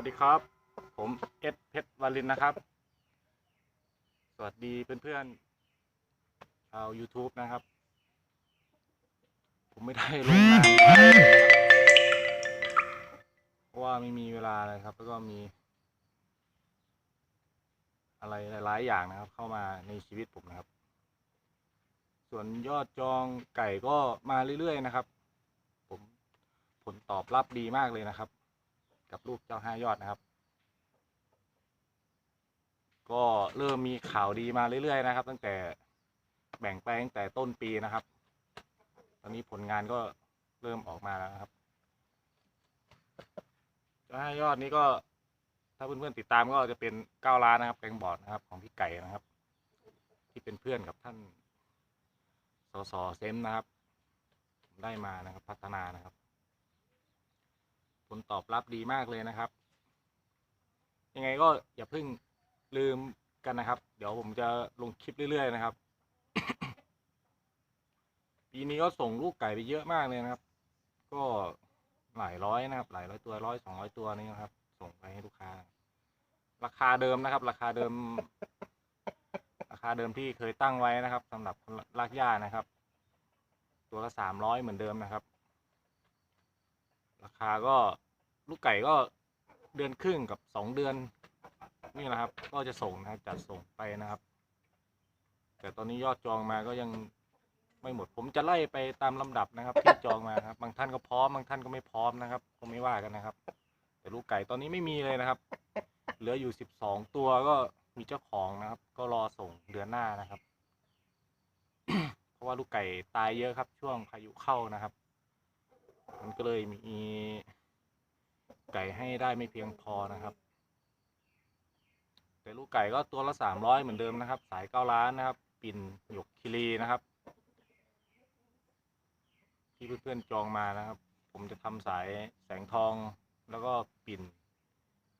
วัสดีครับ ผมเอสเพชรวาลินนะครับ สวัสดีเพื่อนๆชาว YouTube นะครับ ผมไม่ได้ลงนานเพราะว่าไม่มีเวลาเลยครับ แล้วก็มี อะไรหลายๆอย่างนะครับ เข้ามาในชีวิตผมนะครับ ส่วนยอดจองไก่ก็มาเรื่อยๆนะครับ ผมผลตอบรับดีมากเลยนะครับ กับลูกเจ้าห้ายอดนะครับ ก็เริ่มมีข่าวดีมาเรื่อย ๆ นะครับ ตั้งแต่แบ่งไปตั้งแต่ต้นปีนะครับ ตอนนี้ผลงานก็เริ่มออกมาแล้วนะครับเจ้าห้ายอดนี้ก็ถ้าเพื่อนๆติดตามก็จะเป็นเก้าล้านนะครับแกงบอดนะครับ ของพี่ไก่นะครับ ที่เป็นเพื่อนกับท่านสสเซมนะครับ ได้มานะครับ พัฒนานะครับ ผลตอบรับดีมากเลยนะครับ ยังไงก็อย่าเพิ่งลืมกันนะครับ เดี๋ยวผมจะลงคลิปเรื่อย ๆ นะครับ ปีนี้ก็ส่งลูกไก่ไปเยอะมากเลยนะครับ ก็หลายร้อยนะครับ หลายร้อยตัวร้อยสองร้อยตัวนี่นะครับ ส่งไปให้ลูกค้า ราคาเดิมนะครับ ราคาเดิม ราคาเดิมที่เคยตั้งไว้นะครับสำหรับลากหญ้านะครับ ตัวละสามร้อยเหมือนเดิมนะครับ คาก็ลูกไก่ก็เดือนครึ่งกับสองเดือน นี่นะครับ ก็จะส่งนะครับจัดส่งไปนะครับ แต่ตอนนี้ยอดจองมาก็ยังไม่หมด ผมจะไล่ไปตามลำดับนะครับ ที่จองมาครับ บางท่านก็พร้อมบางท่านก็ไม่พร้อมนะครับคงไม่ว่ากันนะครับ แต่ลูกไก่ตอนนี้ไม่มีเลยนะครับ เหลืออยู่สิบสองตัวก็มีเจ้าของนะครับ ก็รอส่งเดือนหน้านะครับ เพราะว่าลูกไก่ตายเยอะครับ ช่วงพายุเข้านะครับ มันก็เลยมีไก่ให้ได้ไม่เพียงพอนะครับ แต่ลูกไก่ก็ตัวละสามร้อยเหมือนเดิมนะครับ สายเก้าล้านนะครับ ปิ่นหยกคิรีนะครับ ที่เพื่อนๆจองมานะครับ ผมจะทำสายแสงทองแล้วก็ปิ่น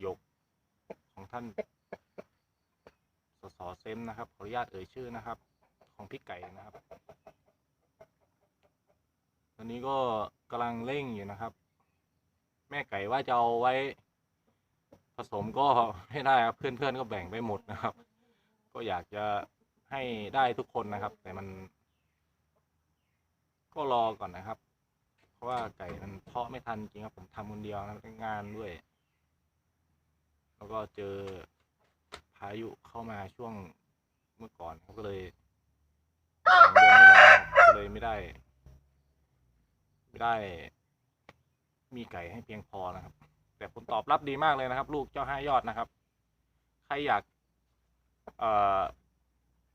หยกของท่านสสเซมนะครับขออนุญาตเอ่ยชื่อนะครับ ของพี่ไก่นะครับ อนนี้ก็กำลังเร่งอยู่นะครับ แม่ไก่ว่าจะเอาไว้ ผสมก็ไม่ได้ครับเพื่อนๆก็แบ่งไปหมดนะครับ ก็อยากจะให้ได้ทุกคนนะครับ แต่มัน ก็รอก่อนนะครับ เพราะว่าไก่มันเพาะไม่ทันจริงครับผมทำคนเดียวนะงานด้วย แล้วก็เจอพายุเข้ามาช่วงเมื่อก่อนเขาก็เลยสองเดือนที่แล้วก็เลยไม่ได้ ไม่ได้ มีไก่ให้เพียงพอนะครับ แต่ผลตอบรับดีมากเลยนะครับ ลูกเจ้าห้ายอดนะครับ ใครอยาก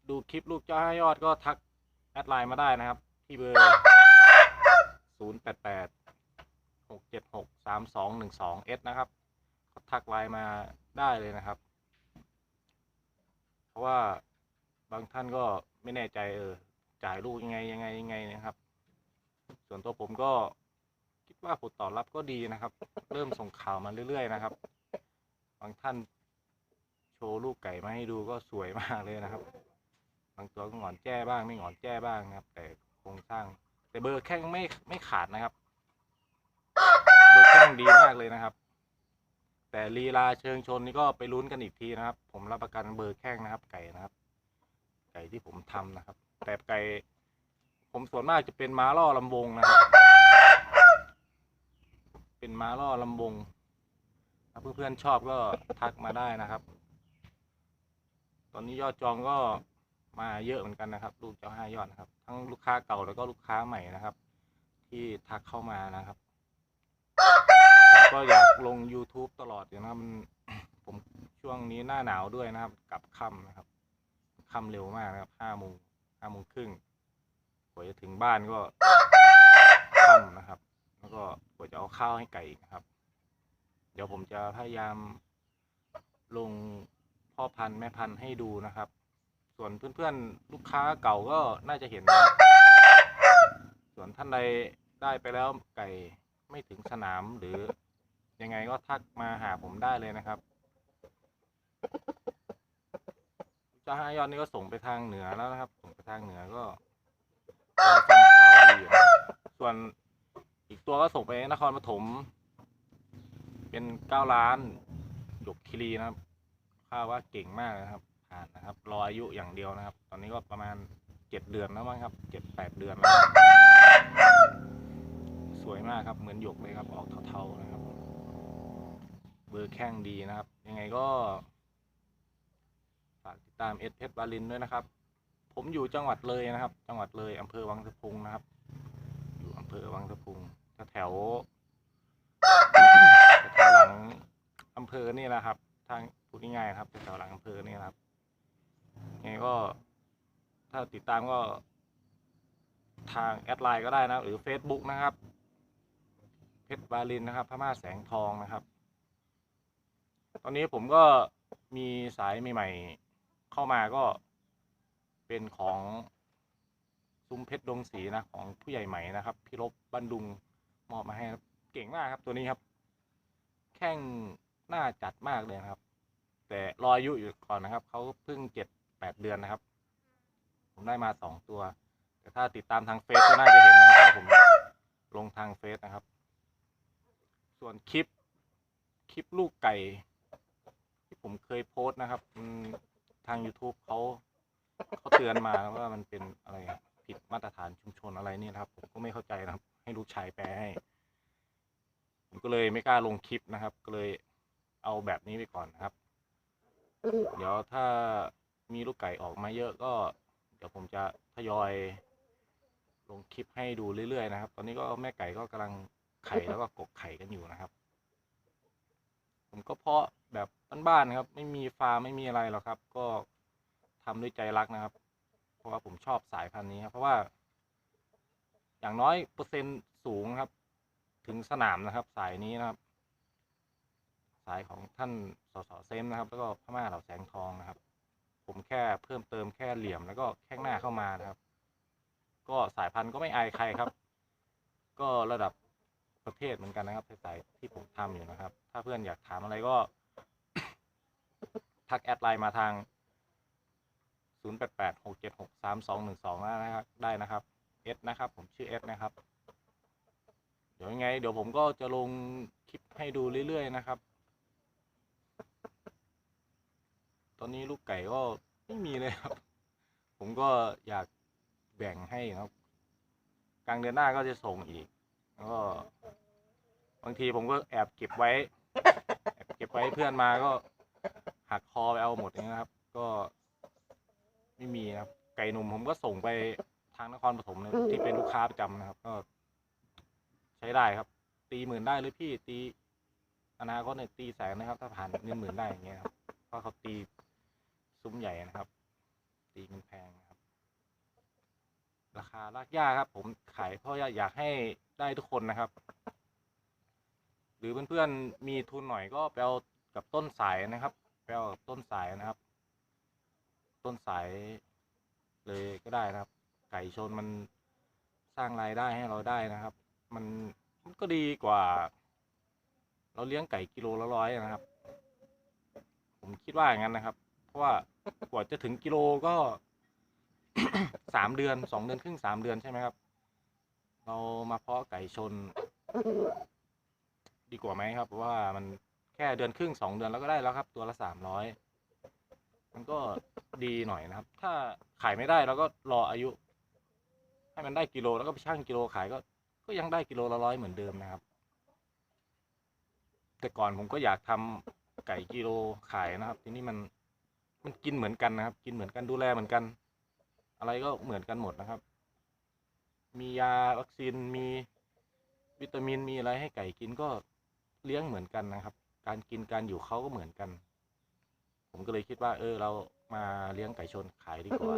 ดูคลิปลูกเจ้าห้ายอดก็ทักแอดไลน์มาได้นะครับ ที่เบอร์ศูนย์แปดแปดหกเจ็ดหกสามสองหนึ่งสองเอสนะครับก็ทักไลน์มาได้เลยนะครับ เพราะว่าบางท่านก็ไม่แน่ใจเออจ่ายลูกยังไงยังไงยังไงนะครับ ส่วนตัวผมก็คิดว่าผลตอบรับก็ดีนะครับ เริ่มส่งข่าวมาเรื่อยๆนะครับ บางท่านโชว์ลูกไก่มาให้ดูก็สวยมากเลยนะครับ บางตัวก็หงอนแจ้บ้างไม่หงอนแจ้บ้างนะครับ แต่โครงสร้าง แต่เบอร์แข้งไม่ไม่ขาดนะครับ เบอร์แข้งดีมากเลยนะครับ แต่ลีลาเชิงชนนี่ก็ไปลุ้นกันอีกทีนะครับ ผมรับประกันเบอร์แข้งนะครับ ไก่นะครับ ไก่ที่ผมทำนะครับ แต่ไก่ ผมส่วนมากจะเป็นม้าล่อลำวงนะครับ เป็นม้าล่อลำวงถ้าเพื่อนๆชอบก็ทักมาได้นะครับ ตอนนี้ยอดจองก็มาเยอะเหมือนกันนะครับ ลูกเจ้าห้ายอดนะครับ ทั้งลูกค้าเก่าแล้วก็ลูกค้าใหม่นะครับ ที่ทักเข้ามานะครับก็อยากลง YouTube ตลอดอยู่นะครับมันผมช่วงนี้หน้าหนาวด้วยนะครับ กลับค่ำนะครับค่ำเร็วมากนะครับห้าโมงห้าโมงครึ่ง กว่าจะถึงบ้านก็ค่ำนะครับ แล้วก็กว่าจะเอาข้าวให้ไก่นะครับ เดี๋ยวผมจะพยายามลงพ่อพันธุ์แม่พันธุ์ให้ดูนะครับ ส่วนเพื่อนๆลูกค้าเก่าก็น่าจะเห็นนะส่วนท่านใดได้ไปแล้วไก่ไม่ถึงสนามหรือยังไงก็ทักมาหาผมได้เลยนะครับเจ้าห้ายอดนี่ก็ส่งไปทางเหนือแล้วนะครับ ส่งไปทางเหนือก็ ฟังข่าวดีอยู่ครับส่วนอีกตัวก็ส่งไปนครปฐม เป็นเก้าล้านหยกคิรีนะครับข้าว่าเก่งมากนะครับ ผ่านนะครับ รออายุอย่างเดียวนะครับ ตอนนี้ก็ประมาณเจ็ดเดือนแล้วมั้งครับเจ็ดแปดเดือนแล้วสวยมากครับ เหมือนหยกเลยครับ ออกเทาๆนะครับ เบอร์แข้งดีนะครับ ยังไงก็ ฝากติดตามเอสเพชรวาลินด้วยนะครับ ผมอยู่จังหวัดเลยนะครับ จังหวัดเลยอำเภอวังสะพุงนะครับ อยู่อำเภอวังสะพุงแถวแถวหลังอำเภอนี่แหละครับ ทางพูดง่ายๆครับแถวหลังอำเภอนี่ครับยังไงก็ ถ้าติดตามก็ ทางแอดไลน์ก็ได้นะ หรือ Facebook นะครับเพชรวาลินนะครับพม่าแสงทองนะครับ ตอนนี้ผมก็มีสายใหม่ๆเข้ามาก็ เป็นของซุ้มเพชรดงสีนะของผู้ใหญ่ใหม่นะครับพี่ลบบันดุงมอบมาให้เก่งมากครับตัวนี้ครับ แข้งหน้าจัดมากเลยนะครับ แต่รออายุอยู่ก่อนนะครับเขาเพิ่งเจ็ดแปดเดือนนะครับ ผมได้มาสองตัว แต่ถ้าติดตามทางเฟซก็น่าจะเห็นนะครับผมลงทางเฟซนะครับ ส่วนคลิปคลิปลูกไก่ ที่ผมเคยโพสต์นะครับทาง YouTube เขา เขาเตือนมาว่ามันเป็นอะไรผิดมาตรฐานชุมชนอะไรนี่นะครับ ผมก็ไม่เข้าใจนะครับ ให้ลูกชายแปลให้ ผมก็เลยไม่กล้าลงคลิปนะครับ ก็เลยเอาแบบนี้ไปก่อนนะครับ เดี๋ยวถ้ามีลูกไก่ออกมาเยอะก็ เดี๋ยวผมจะทยอยลงคลิปให้ดูเรื่อยๆนะครับ ตอนนี้ก็แม่ไก่ก็กำลังไข่แล้วก็กกไข่กันอยู่นะครับ ผมก็เพาะแบบบ้านๆครับ ไม่มีฟาร์มไม่มีอะไรหรอกครับ ก็ ทำด้วยใจรักนะครับ เพราะว่าผมชอบสายพันธุ์นี้ครับเพราะว่า อย่างน้อยเปอร์เซ็นต์สูงครับ ถึงสนามนะครับ สายนี้นะครับ สายของท่านสสเซมนะครับ แล้วก็พม่าเหล่าแสงทองนะครับ ผมแค่เพิ่มเติมแค่เหลี่ยมแล้วก็แข้งหน้าเข้ามานะครับ ก็สายพันธุ์ก็ไม่อายใครครับ ก็ระดับประเทศเหมือนกันนะครับสายที่ผมทำอยู่นะครับ ถ้าเพื่อนอยากถามอะไรก็ ทักแอดไลน์มาทาง 0 8 8 6 7 6 3 2 1 2นะครับได้นะครับเอสนะครับ ผมชื่อเอสนะครับ เดี๋ยวยังไง เดี๋ยวผมก็จะลงคลิปให้ดูเรื่อยๆนะครับ ตอนนี้ลูกไก่ก็ไม่มีเลยครับ ผมก็อยากแบ่งให้ครับ กลางเดือนหน้าก็จะส่งอีก แล้วก็บางทีผมก็แอบเก็บไว้ แอบเก็บไว้เพื่อนมาก็หักคอไปเอาหมดนะครับ ก็ ไม่มีนะครับ ไก่หนุ่มผมก็ส่งไปทางนครปฐมนะที่เป็นลูกค้าประจำนะครับ ก็ ใช้ได้ครับ ตีหมื่นได้เลยพี่ตีอนาคตเนี่ยตีแสนนะครับ ถ้าผ่านเงินหมื่นได้อย่างเงี้ยครับเพราะเขาตีซุ้มใหญ่นะครับ ตีเงินแพงนะครับ ราคาลากย่าครับ ผมขายเพราะอยากให้ได้ทุกคนนะครับ หรือเพื่อนๆมีทุนหน่อยก็ไปเอากับต้นสายนะครับไปเอากับต้นสายนะครับ ต้นสายเลยก็ได้นะครับ ไก่ชนมันสร้างรายได้ให้เราได้นะครับ มันมันก็ดีกว่า เราเลี้ยงไก่กิโลละร้อยนะครับ ผมคิดว่าอย่างนั้นนะครับ เพราะว่ากว่าจะถึงกิโลก็สามเดือนสองเดือนครึ่งสามเดือนใช่ไหมครับ เรามาเพาะไก่ชน ดีกว่าไหมครับเพราะว่ามันแค่เดือนครึ่งสองเดือนแล้วก็ได้แล้วครับ ตัวละสามร้อยมันก็ ดีหน่อยนะครับ ถ้าขายไม่ได้เราก็รออายุ ให้มันได้กิโลแล้วก็ไปชั่งกิโลขายก็ ก็ยังได้กิโลละร้อยเหมือนเดิมนะครับ แต่ก่อนผมก็อยากทำไก่กิโลขายนะครับ ทีนี้มันมันกินเหมือนกันนะครับ กินเหมือนกันดูแลเหมือนกัน อะไรก็เหมือนกันหมดนะครับ มียาวัคซีนมีวิตามินมีอะไรให้ไก่กินก็เลี้ยงเหมือนกันนะครับ การกินการอยู่เขาก็เหมือนกัน ผมก็เลยคิดว่า เออเรา มาเลี้ยงไก่ชนขายดีกว่า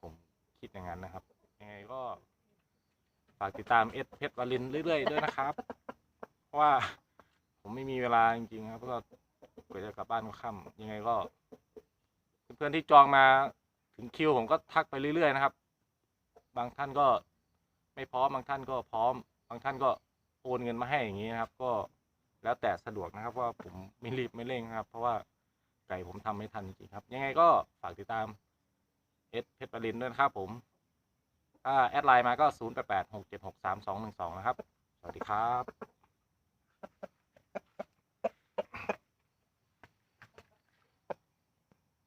ผมคิดอย่างนั้นนะครับยังไงก็ฝากติดตามเอสเพชรวาลินเรื่อยๆด้วยนะครับ เพราะว่าผมไม่มีเวลาจริงๆครับเพราะว่ากว่าจะกลับบ้านก็ค่ำยังไงก็ เพื่อนๆที่จองมาถึงคิวผมก็ทักไปเรื่อยๆนะครับ บางท่านก็ไม่พร้อมบางท่านก็พร้อม บางท่านก็โอนเงินมาให้อย่างนี้นะครับ ก็แล้วแต่สะดวกนะครับเพราะว่าผมไม่รีบไม่เร่งนะครับ เพราะว่า ไก่ผมทำไม่ทันจริงๆครับ ยังไงก็ฝากติดตามเอสเพชรปรินด้วยนะครับผม ถ้าแอดไลน์มาก็ 0 8 8 6 7 6 3 2 1 2 นะครับ สวัสดีครับ